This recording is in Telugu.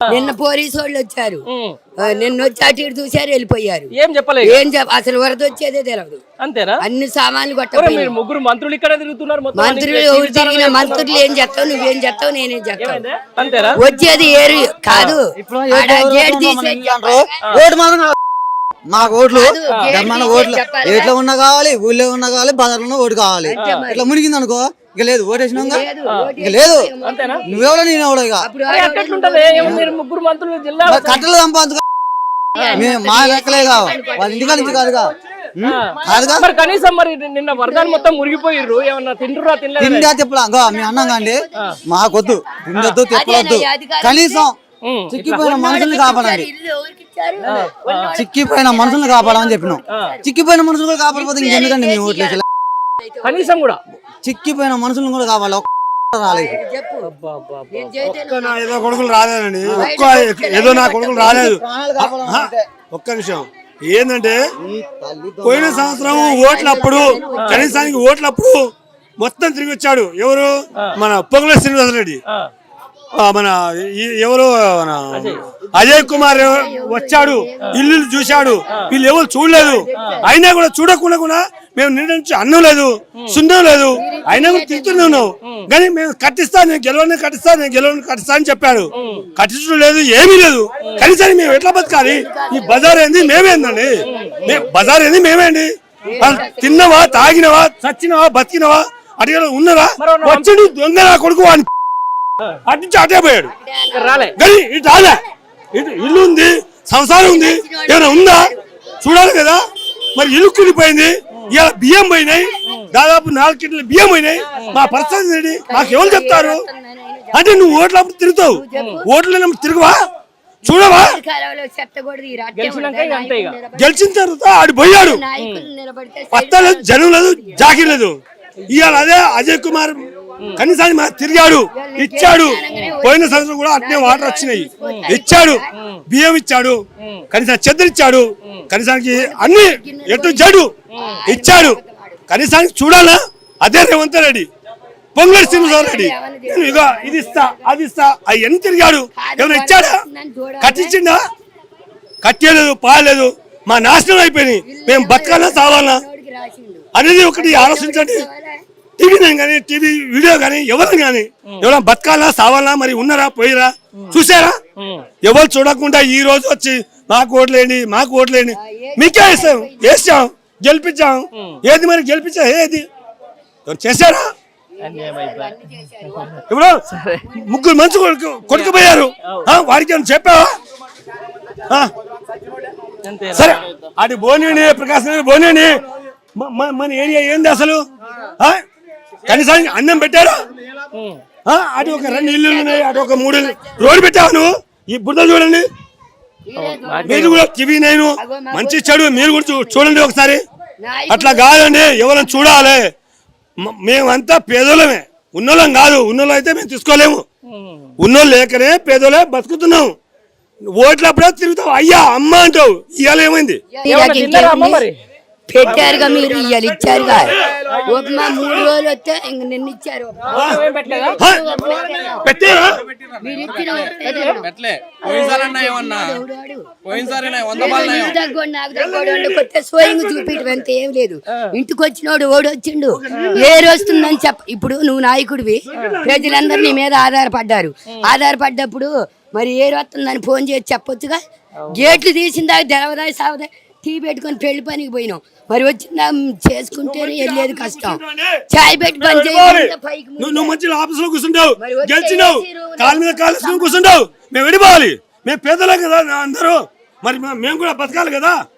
నిన్న పోలీసు వాళ్ళు వచ్చారు నిన్న వచ్చి అటు ఇటు చూశారు వెళ్ళిపోయారు. ఏం చెప్పలేదు ఏం చెప్ అసలు వరద వచ్చేదే తెలియదు అంతేనా? అన్ని సామాన్లు మీరు ముగ్గురు మంత్రులు ఇక్కడ తిరుగుతున్నారు మంత్రులు ఎవరు తిరిగిన మంత్రులు ఏం చేస్తావు నువ్వేం చేస్తావు నేనేం ఏమైంది? అంతేనా? వచ్చేది ఏరు కాదు. మాకు ఓట్లు ఓట్లు. ఎట్లా ఉన్నా కావాలి ఊళ్ళో ఉన్నా కావాలి బజార్లో ఉన్నా ఓటు కావాలి. ఇట్లా మునిగింది అనుకో ఇక లేదు ఓటు వేసినాక లేదు, ఓటు ఇక లేదు. అంతేనా? నువ్వెవడో నేనెవడో ఇక. మీరు ముగ్గురు మంత్రులు జిల్లా కట్టలు మేము మా లెక్కలే కావు. వాళ్ళ ఇంటికాడ నుంచి కాదుగా. మరి కనీసం మరి నిన్న మొత్తం మునిగిపోయిర్రు ఏమన్నా తినలేదు? తిండా మీ అన్నం కండి. మాకొద్దు. తిండొద్దు తిప్పలొద్దు. కనీసం చిక్కిపోయిన మనుషుల్ని కాపాడండి? చిక్కిపోయిన మనుషుల్ని కాపాడమని చెప్పినాం. చిక్కిపోయిన మనుషులు కూడా కాపాడకపోతే ఇంకెందుకండి మేము ఓట్లు వేసేలా? కనీసం కూడా. చిక్కిపోయిన మనుషులను కూడా కావాలి. రాలేదు. నా ఏదో కొడుకులు రాలేదండి. ఒక్క ఏదో నా కొడుకులు రాలేదు. ఒక్క నిమిషం. ఏంటంటే పోయిన సంవత్సరం ఓట్లప్పుడు కనీసానికి ఓట్లప్పుడు మొత్తం తిరిగి వచ్చాడు. ఎవరు? మన పొంగుల శ్రీనివాసరెడ్డి ఆ, ఆ, మన ఎవరు? మన అజయ్. కుమార్ వచ్చాడు. ఇల్లు చూశాడు. వీళ్ళు ఎవరు చూడలేదు. అయినా కూడా చూడకుండా కూడా మేము నిన్న నుంచి అన్నం లేదు. సున్నం లేదు. అయినా కూడా తింటున్నాను కానీ మేము కట్టిస్తా నేను గెలవని కట్టిస్తా నేను గెలవని కట్టిస్తా అని చెప్పాడు. కట్టించడం లేదు ఏమీ లేదు. కనీసం మేము ఎట్లా బతకాలి? ఈ బజార్ ఏంది? మేమేందండి? బజార్ ఏంది? మేమేండి తిన్నవా తాగినవా చచ్చినవా బతికినవా? అడిగిన ఉన్నారా? వచ్చిండు దొంగ నా కొడుకు వాడిని అటు నుంచి అటే పోయాడు. కానీ ఇటు రాలే. ఇటు ఇల్లు ఉంది సంసారం ఉంది. ఏమైనా ఉందా? చూడాలి కదా. మరి ఇల్లు కూలిపోయింది ఇలా బియ్యం పోయినాయి. దాదాపు నాలుగు కింటల బియ్యం పోయినాయి. మా పరిస్థితి మాకు ఎవరు చెప్తారు? అంటే నువ్వు ఓట్లప్పుడు తిరుగుతావు. ఓట్లు తిరుగువా? చూడవా? గెలిచిన తర్వాత ఆడు పోయాడు. నాయకులు లేదు జనం లేదు జాకి లేదు. ఇవాళ అదే అజయ్ కుమార్ కనీసాన్ని మా తిరిగాడు. ఇచ్చాడు. పోయిన సంవత్సరం కూడా అట్నే వాటర్ వచ్చినాయి. ఇచ్చాడు. బియ్యం ఇచ్చాడు కనీసం చెద్దరు ఇచ్చాడు కనీసానికి అన్ని ఎటు జడు ఇచ్చాడు. కనీసానికి చూడాలా? అదే రేవంత్ రెడ్డి. పొంగల్ సింహరావు రెడ్డి. నేను ఇగో ఇది ఇస్తా అది ఇస్తా అవి ఎన్ని తిరిగాడు? ఏమైనా ఇచ్చాడా? కట్టించిండా? కట్టేలేదు పాలేదు మా నాశనం అయిపోయినాయి మేము బతకాలా సావాలా? అనేది ఒకటి ఆలోచించండి. టీవీ కానీ టీవీ వీడియో కానీ ఎవరు కానీ ఎవరైనా బతకాలా సావాలా మరి ఉన్నారా పోయిరా? చూసారా? ఎవరు చూడకుండా ఈ రోజు వచ్చి మాకు ఓట్లేండి మాకు ఓట్లేండి. మీకే వేస్తాం వేసాం గెలిపించాం. ఏది మరి గెలిపించా ఏది? చేశారా. ఇప్పుడు ముగ్గురు మంచి కొడుకు కొడుకుపోయారు. ఆ, వాడికి ఏమైనా చెప్పావా? సరే. అది బోనేని ప్రకాశం మ- మన ఏరియా ఏంది అసలు? ఆ? కనీసం అన్నం పెట్టారు? అటు ఒక రెండు ఇల్లు ఉన్నాయి అటు ఒక మూడు. రోడ్డు పెట్టావు నువ్వు? ఈ బుద్ధ చూడండి. మీరు కూడా టీవీ నేను. మంచి చెడు మీరు కూడా చూడండి ఒకసారి. అట్లా కాదండి ఎవరైనా చూడాలి. మేమంతా పేదోళ్ళమే. ఉన్నోళ్ళం కాదు ఉన్నోళ్ళు అయితే మేము తీసుకోలేము. ఉన్నోళ్ళు లేకనే పేదోళ్ళే బతుకుతున్నాం ఓట్లప్పుడే తిరుగుతావు. అయ్యా అమ్మ అంటావు. ఇవాళ ఏమైంది? పెట్టారుగా మీరు ఇయ్యాలి ఇచ్చారుగా. ఉప్మా మూడు రోజులు వస్తే ఇంక నిన్న ఇచ్చారు? పెట్టారా మీరు ఇచ్చిన పెట్టలే. పోయినసారి అన్నా ఏమన్నా? పోయినసారి వంద బాల్ నీకు తగ్గోడు, నాకు తగ్గోడు అంటే కొత్త సోయింగ్ చూపించడం అంత ఏం లేదు. ఇంటికి వచ్చినోడు ఓడి వచ్చిండు. ఏ వస్తుందని చెప్ప ఇప్పుడు నువ్వు నాయకుడివి. ప్రజలందరూ నీ మీద ఆధారపడ్డారు. ఆధారపడ్డప్పుడు మరి ఏ వస్తుందని ఫోన్ చేసి చెప్పొచ్చుగా? గేట్లు తీసిన దాకా తెలవదా సావదా టీ పెట్టుకొని పెళ్ళి పనికి పోయినాం. మరి వచ్చిందా? చేసుకుంటేనే వెళ్ళేది కష్టం. చాయ్ పెట్టి పని చేయాలి పైకి నువ్వు నువ్వు మంచి ఆఫీస్లో కూర్చుంటావు. మరి వచ్చే గెలిచినావు. కాలు మీద కాలు కూర్చుంటావు. మేము విడిపోవాలి మేము పేదలే కదా అందరూ. మరి మేము కూడా బతకాలి కదా.